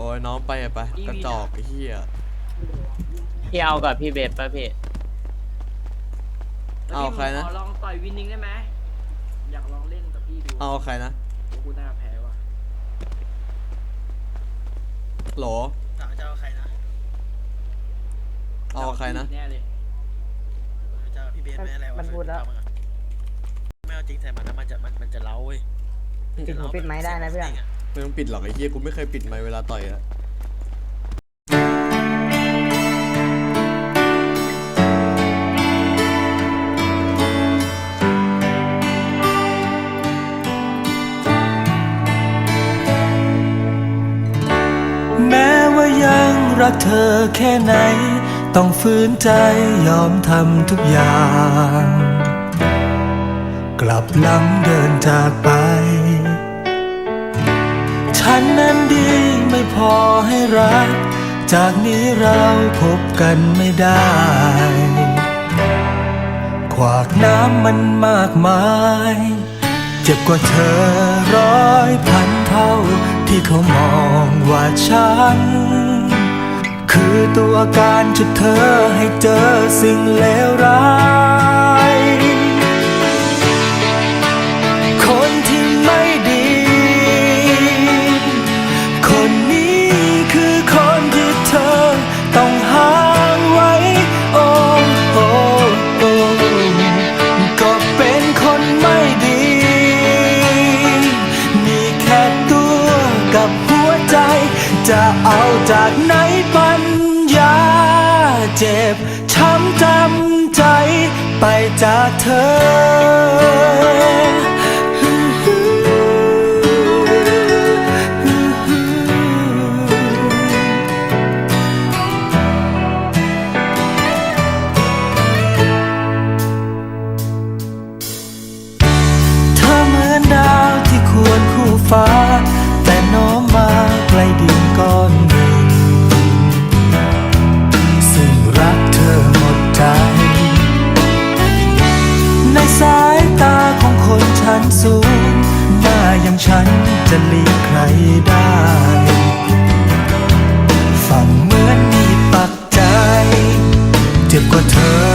อ้ยน้องไปอะไปกระจอกไอ้เหี้ยพี่เอากับพี่เบสป่ะพี่ เอาใครนะขอลองต่อยวินนิงได้ไหมอยากลองเล่นกับพี่ดูเอาใครนะโอ้กูน่าแพ้ว่ะโหลถามจะเอาใครนะเอาใครนะ แน่เลยจะเอาพี่เบสไหมอะไรวะมันพูดแล้ว ไม่เอาจริงใส่มันนะมันจะมันมันจะเล้าเว้ยปิดหูปิดไม้ได้นะเพื่อน ไม่ต้องปิดหรอกไอ้เหี้ยกูไม่เคยปิดไมค์เวลาต่อยอะแม้ว่ายังรักเธอแค่ไหน ต้องฝืนใจยอมทำทุกอย่าง กลับหลังเดินจากไป รัก จากนี้เราพบกันไม่ได้ ขวากน้ำมันมากมาย เจ็บกว่าเธอร้อยพันเท่า ที่เขามองว่าฉัน คือตัวการจุดเธอให้เจอสิ่งเลวร้าย กับหัวใจ จะเอาจากไหนปัญญาเจ็บช้ำจำใจไปจากเธอฟ้า สูงหน้าอย่างฉันจะหลีกใครได้ ฟังเหมือนมีปักใจ เจ็บกว่าเธอ